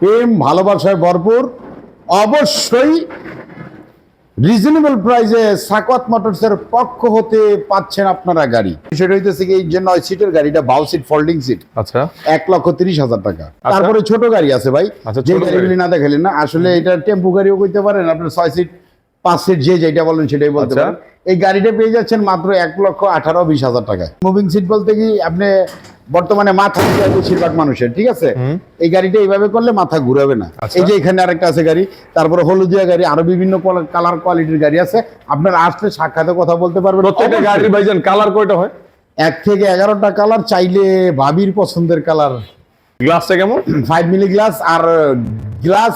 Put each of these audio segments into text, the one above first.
প্রেম ভালোবাসায় ভরপুর। অবশ্যই রিজনেবল প্রাইসে সাকওয়াত মোটরসের পক্ষ হতে পাচ্ছেন আপনারা গাড়ি। সেটা হইতেছে কি যে নয় সিটের গাড়িটা বাউ সিট ফোল্ডিং সিট আচ্ছা। এক লক্ষ তিরিশ হাজার টাকা। তারপরে ছোট গাড়ি আছে ভাই। আচ্ছা, যে গাড়িগুলি না দেখালেন না আসলে এটা টেম্পু গাড়িও করতে পারেন আপনার ছয় সিট পাঁচ সিট যে যেটা বলেন সেটাই বলতে আচ্ছা। পারেন। এই গাড়িটা পেয়ে যাচ্ছেন মাত্র এক লক্ষ আঠারো বিশ হাজার টাকায়। মুভিং সিট বলতে কি আপনি বর্তমানে মাথা ঘুরায় বেশিরভাগ মানুষের ঠিক আছে? এই গাড়িটা এইভাবে করলে মাথা ঘুরাবে না। আচ্ছা। এই যে এখানে আরেকটা আছে গাড়ি তারপরে হলুদিয়া গাড়ি আরও বিভিন্ন কালার কোয়ালিটির গাড়ি আছে। আপনার আসলে সাক্ষাতে কথা বলতে পারবেন। প্রত্যেকটা। গাড়ির ভাইজান কালার কয়টা হয়? এক থেকে এগারোটা কালার চাইলে ভাবির পছন্দের কালার গ্লাসটা কেমন? ফাইভ মিলি গ্লাস আর গ্লাস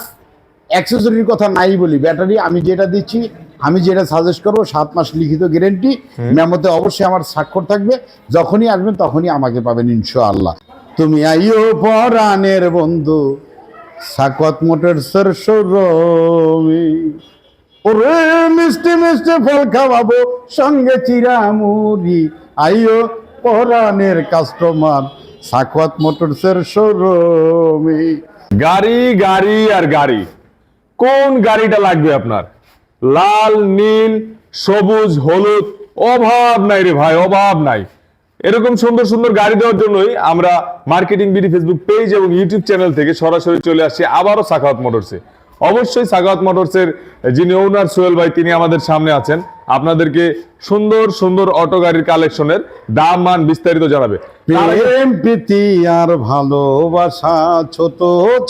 অ্যাক্সেসরির কথা নাই বলি। ব্যাটারি আমি যেটা দিচ্ছি আমি যেটা সাজেস্ট করব সাত মাস লিখিত গ্যারেন্টি মেমোতে অবশ্যই আমার স্বাক্ষর থাকবে। যখনই আসবেন তখনই আমাকে পাবেন ইনশাআল্লাহ। তুমি আইও পরাণের বন্ধু সাকত মোটরসের শোরুমে ওরে মিষ্টি মিষ্টি ফল খাওয়াবো সঙ্গে চিরামুড়ি। আইও পরাণের কাস্টমার সাকওয়াত মোটরসের শোরুমে গাড়ি গাড়ি আর গাড়ি কোন গাড়িটা লাগবে আপনার? লাল, নীল, সবুজ, হলুদ, অভাব নাই রে ভাই, অভাব নাই। এরকম সুন্দর সুন্দর গাড়ি দেওয়ার জন্যই আমরা মার্কেটিং বিডি ফেসবুক পেজ এবং ইউটিউব চ্যানেল থেকে সরাসরি চলে আসছি আবারও সাখাওয়াত মোটরসে। অবশ্যই সাখাওয়াত মোটরসের যিনি ওনার সোহেল ভাই, তিনি আমাদের সামনে আছেন। আপনাদেরকে সুন্দর সুন্দর অটো গাড়ির কালেকশনের দাম, মান বিস্তারিত জানাবে। আর ভালোবাসা, ছোট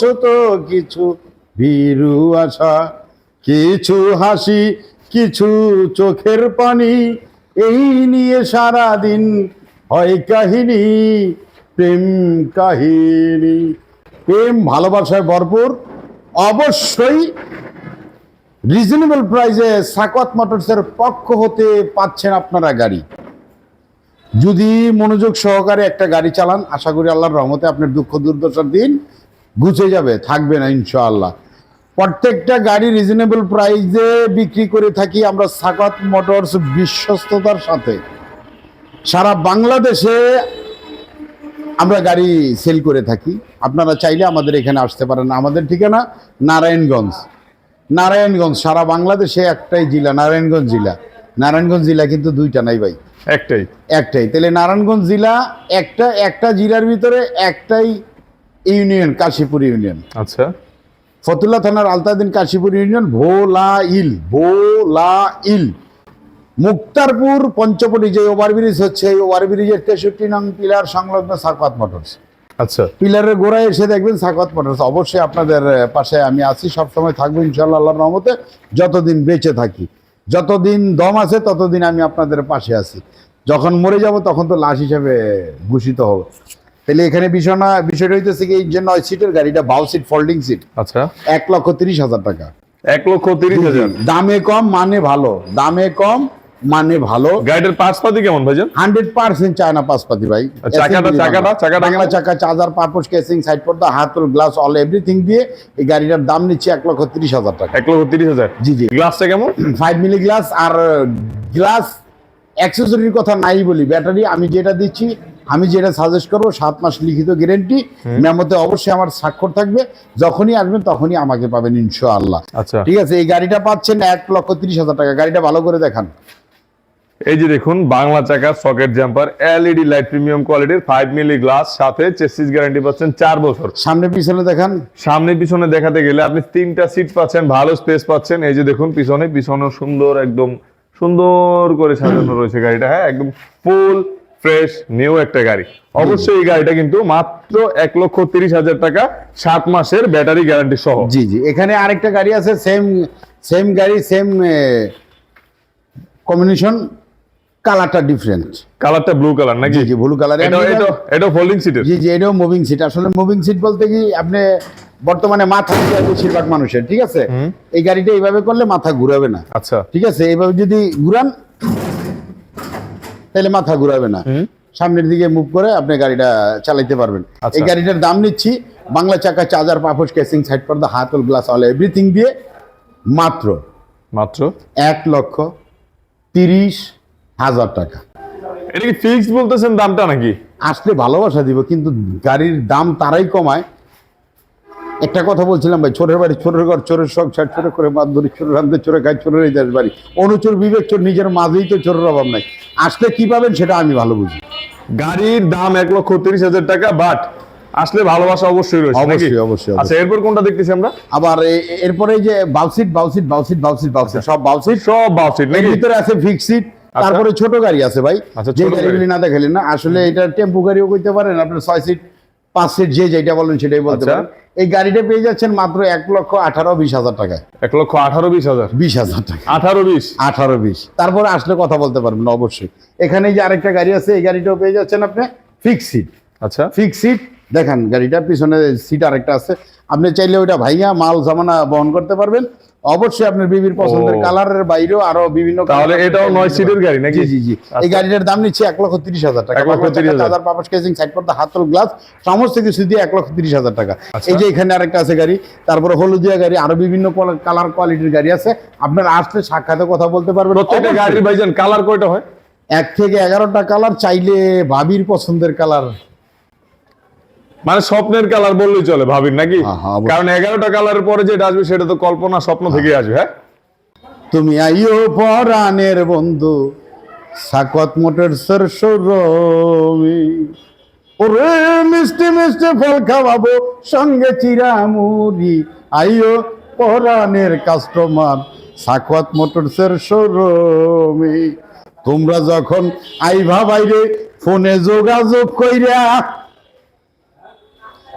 ছোট কিছু, ভীরু আশা। কিছু হাসি, কিছু চোখের পানি, এই নিয়ে সারা দিন হয় কাহিনী, প্রেম কাহিনী। প্রেম, ভালোবাসায় ভরপুর। অবশ্যই রিজনেবল প্রাইসে সাকওয়াত মোটরসের পক্ষ হতে পাচ্ছেন আপনারা গাড়ি। যদি মনোযোগ সহকারে একটা গাড়ি চালান, আশা করি আল্লাহর রহমতে আপনার দুঃখ দুর্দশার দিন গুছে যাবে, থাকবে না ইনশাআল্লাহ। প্রত্যেকটা গাড়ি রিজনেবল প্রাইসে বিক্রি করে থাকি আমরা সাকাত মোটরস বিশ্বস্ততার সাথে। সারা বাংলাদেশে আমরা গাড়ি সেল করে থাকি। আপনারা চাইলে আমাদের এখানে আসতে পারেন। আমাদের ঠিকানা নারায়ণগঞ্জ। নারায়ণগঞ্জ সারা বাংলাদেশে একটাই জেলা নারায়ণগঞ্জ জেলা। নারায়ণগঞ্জ জেলা কিন্তু দুইটা নাই ভাই। একটাই। একটাই। তাহলে নারায়ণগঞ্জ জেলা একটা একটা জেলার ভিতরে একটাই ইউনিয়ন কাশীপুর ইউনিয়ন। আচ্ছা। ফতুল্লা থানার আলতাদিন কাশীপুর ইউনিয়ন ভোলা ইল ভোলা ইল মুক্তারপুর পঞ্চপটি যে ওভারব্রিজ হচ্ছে এই ওভারব্রিজের তেষট্টি নং পিলার সংলগ্ন সাকওয়াত মোটরস। আচ্ছা। পিলারের গোড়ায় এসে দেখবেন সাকওয়াত মোটরস। অবশ্যই আপনাদের পাশে আমি আছি সবসময় থাকব ইনশাল্লাহ আল্লাহর রহমতে। যতদিন বেঁচে থাকি যতদিন দম আছে ততদিন আমি আপনাদের পাশে আছি। যখন মরে যাব তখন তো লাশ হিসেবে ভূষিত হবে। তাহলে এখানে বিষয়না বিষয়টা হইতেছে কি যে নয় সিটের গাড়িটা বাউ সিট ফোল্ডিং সিট আচ্ছা। এক লক্ষ তিরিশ হাজার টাকা। এক লক্ষ তিরিশ হাজার। দামে কম মানে ভালো। দামে কম মানে ভালো। গাড়িটার পাঁচ পাতি কেমন ভাইজান? হান্ড্রেড পার্সেন্ট চায়না পাসপাতি ভাই। চাকাটা, চাকাটা। চাকাটা বাংলা? চাকা চার্জার পাপোশ কেসিং সাইড পর্দা হাতুল গ্লাস অল এভরিথিং দিয়ে এই গাড়িটার দাম নিচ্ছে এক লক্ষ তিরিশ হাজার টাকা। এক লক্ষ তিরিশ হাজার। জি জি। গ্লাসটা কেমন? ফাইভ মিলি গ্লাস আর গ্লাস অ্যাক্সেসরির কথা নাই বলি। ব্যাটারি আমি যেটা দিচ্ছি আমি যেটা সাজেস্ট করব সাত মাস লিখিত গ্যারেন্টি মেমোতে অবশ্যই আমার স্বাক্ষর থাকবে। যখনই আসবেন তখনই আমাকে পাবেন ইনশাআল্লাহ। আচ্ছা। ঠিক আছে এই গাড়িটা পাচ্ছেন এক লক্ষ তিরিশ হাজার টাকা। গাড়িটা ভালো করে দেখান। এই যে দেখুন বাংলা চাকা socket jumper LED light premium কোয়ালিটির ফাইভ মিলি গ্লাস সাথে চেসিস গ্যারান্টি পাচ্ছেন চার বছর। সামনে পিছনে দেখান। সামনে পিছনে দেখাতে গেলে আপনি তিনটা সিট পাচ্ছেন ভালো স্পেস পাচ্ছেন। এই যে দেখুন পিছনে পিছনে সুন্দর একদম সুন্দর করে সাজানো রয়েছে গাড়িটা। হ্যাঁ একদম ফুল ফ্রেশ নিউ একটা গাড়ি। অবশ্যই এই গাড়িটা কিন্তু মাত্র এক লক্ষ তিরিশ হাজার টাকা সাত মাসের ব্যাটারি গ্যারান্টি সহ। জি জি। এখানে আরেকটা গাড়ি আছে সেম সেম গাড়ি সেম কম্বিনেশন কালারটা ডিফারেন্ট কালারটা ব্লু কালার নাকি? জি ব্লু কালার এটা এটা ফোল্ডিং সিটের জি জি এটাও মুভিং সিট আসলে মুভিং সিট বলতে কি আপনি বর্তমানে মাথা ঘুরায় বেশিরভাগ মানুষের ঠিক আছে? এই গাড়িটা এইভাবে করলে মাথা ঘুরাবে না। আচ্ছা। ঠিক আছে? এইভাবে যদি ঘুরান তাহলে মাথা ঘুরাবে না। সামনের দিকে মুভ করে আপনি গাড়িটা চালাইতে পারবেন। আচ্ছা। এই গাড়িটার দাম নিচ্ছি বাংলা চাকা চার্জার পাপোশ কেসিং সাইড পর্দা হাতল গ্লাস অল এভরিথিং দিয়ে মাত্র মাত্র? এক লক্ষ তিরিশ হাজার টাকা। এটা কি ফিক্স বলতেছেন দামটা নাকি? আসলে ভালোবাসা দিব কিন্তু গাড়ির দাম তারাই কমায়। একটা কথা বলছিলাম ভাই চোরের বাড়ি চোরের ঘর চোরের ছাড় চোরে করে ধরি চোরের রান্ধে চোরে খায় চোরের এই দেশ বাড়ি। অনুচোর বিবেক চোর নিজের মাঝেই তো চোরের অভাব নাই। আসলে কি পাবেন সেটা আমি ভালো বুঝি। গাড়ির দাম এক লক্ষ তিরিশ হাজার টাকা বাট আসলে ভালোবাসা অবশ্যই রয়েছে অবশ্যই, অবশ্যই, আচ্ছা এরপর কোনটা দেখতেছি আমরা? আবার এরপরে যে বাউসিট বাউসিট বাউসিট বাউসিট বাউসিট সব বাউসিট সব বাউসিট এর ভিতরে আছে ফিক্সিট তারপরে ছোট গাড়ি আছে ভাই। আচ্ছা, যে ছোট গাড়িগুলি না দেখালেন না আসলে এটা টেম্পু গাড়িও করতে পারেন আপনার ছয় সিট। পাঁচ সিট যে যেটা বলেন সেটাই বলতে আচ্ছা। পারেন। এই গাড়িটা পেয়ে যাচ্ছেন মাত্র এক লক্ষ আঠারো বিশ হাজার টাকায়। এক লক্ষ আঠারো বিশ হাজার। বিশ হাজার টাকা। আঠারো বিশ। আঠারো বিশ। তারপরে আসলে কথা বলতে পারবেন অবশ্যই। এখানে যে আরেকটা গাড়ি আছে এই গাড়িটাও পেয়ে যাচ্ছেন আপনি ফিক্স সিট আচ্ছা। ফিক্স সিট দেখেন গাড়িটা পিছনে সিট আরেকটা আছে। আপনি চাইলে ওইটা ভাইয়া মাল জামানা বহন করতে পারবেন। অবশ্যই আপনার বিবির পছন্দের কালারের বাইরেও আরও বিভিন্ন তাহলে এটাও নয় সিটের গাড়ি নাকি? জি জি এই আচ্ছা। গাড়িটার দাম নিচ্ছে এক লক্ষ তিরিশ হাজার টাকা। এক লক্ষ 30,000 হাজার। পাপাস সাইড পর্দা হাতল গ্লাস সমস্ত কিছু দিয়ে এক লক্ষ তিরিশ হাজার টাকা। আচ্ছা। এই যে এখানে আরেকটা আছে গাড়ি তারপরে হলুদিয়া গাড়ি আরও বিভিন্ন কালার কোয়ালিটির গাড়ি আছে। আপনার আসলে সাক্ষাতে কথা বলতে পারবেন। প্রত্যেকটা। গাড়ির ভাইজান কালার কয়টা হয়? এক থেকে এগারোটা কালার চাইলে ভাবির পছন্দের কালার মানে স্বপ্নের কালার বললেই চলে ভাবির নাকি? হ্যাঁ, হ্যাঁ, কারণ এগারোটা কালারের পরে যেটা আসবে সেটা তো কল্পনা স্বপ্ন থেকে আসবে হ্যাঁ? তুমি আইও পরাণের বন্ধু সাকত মোটরসের শোরুমে ওরে মিষ্টি মিষ্টি ফল খাওয়াবো সঙ্গে চিরামুড়ি। আইও পরাণের কাস্টমার সাকত মোটরসের শোরুমে তোমরা যখন আইভা বাইরে ফোনে যোগাযোগ কইরা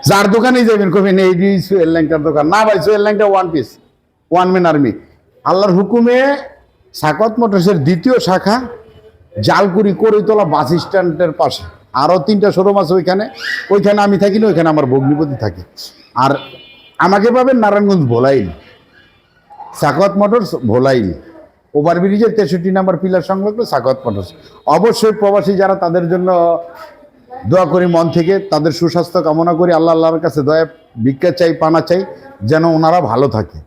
যার দোকানে যাবেন কবেন এই যে সুয়েল ল্যাংটার দোকান। না ভাই সুয়েল ল্যাংটা one piece one man army আল্লাহর হুকুমে সাকত মোটরসের দ্বিতীয় শাখা, জালকুড়ি করিতলা বাস স্ট্যান্ডের পাশে। আরও তিনটা শোরুম আছে ওইখানে। ওইখানে আমি থাকি না, ওইখানে আমার ভগ্নিপতি থাকে। আর আমাকে পাবেন নারায়ণগঞ্জ ভোলাইল। সাকত মোটরস ভোলাইল। ওভারব্রিজের তেষট্টি নাম্বার পিলার সংলগ্ন সাকত মোটরস। অবশ্যই প্রবাসী যারা তাদের জন্য দোয়া করি মন থেকে, তাদের সুস্বাস্থ্য কামনা করি, আল্লাহ আল্লাহর কাছে দয়া, ভিক্ষা চাই, পানা চাই, যেন ওনারা ভালো থাকে।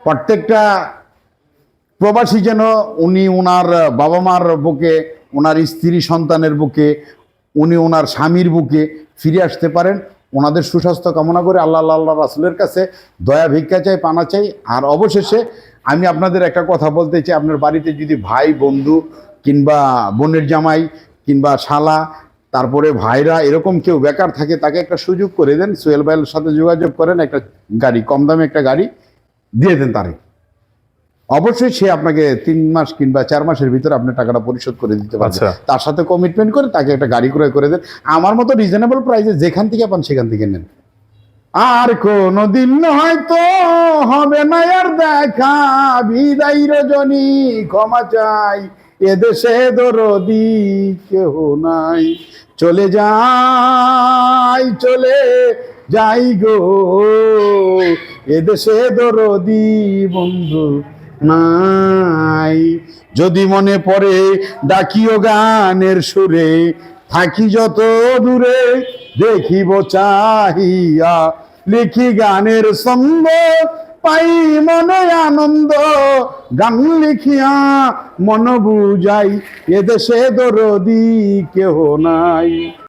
প্রত্যেকটা প্রবাসী যেন উনি ওনার বাবা মার বুকে ওনার স্ত্রী সন্তানের বুকে, উনি ওনার স্বামীর বুকে ফিরে আসতে পারেন। ওনাদের সুস্বাস্থ্য কামনা করে আল্লাহ আল্লাহ রাসুলের কাছে দয়া, ভিক্ষা চাই, পানা চাই। আর অবশেষে আমি আপনাদের একটা কথা বলতে চাই, আপনার বাড়িতে যদি ভাই, বন্ধু কিংবা বোনের জামাই কিংবা শালা তারপরে ভাইরা এরকম কেউ বেকার থাকে তাকে একটা সুযোগ করে দেন সোহেল ভাইয়ের সাথে যোগাযোগ করেন একটা গাড়ি কম দামে একটা গাড়ি দিয়ে দেন তারে। অবশ্যই সে আপনাকে তিন মাস কিংবা চার মাসের ভিতরে আপনার টাকাটা পরিশোধ করে দিতে পারবে। আচ্ছা। তার সাথে কমিটমেন্ট করে তাকে একটা গাড়ি ক্রয় করে দেন। আমার মতো রিজনেবল প্রাইসে যেখান থেকে পান সেখান থেকে নেন। আর কোনো দিন হয়তো হবে না আর দেখা। বিদায় রজনী ক্ষমা চাই। এদেশে দরদি কেহ নাই। চলে যাই চলে যাই গো। এদেশে দরদি বন্ধু নাই। যদি মনে পড়ে ডাকিও গানের সুরে, থাকি যত দূরে, দেখিব চাহিয়া, লিখি গানের ছন্দ পাই মনে আনন্দ। গান লিখিয়া মন বুঝাই এদেশে দরদি কেহ নাই।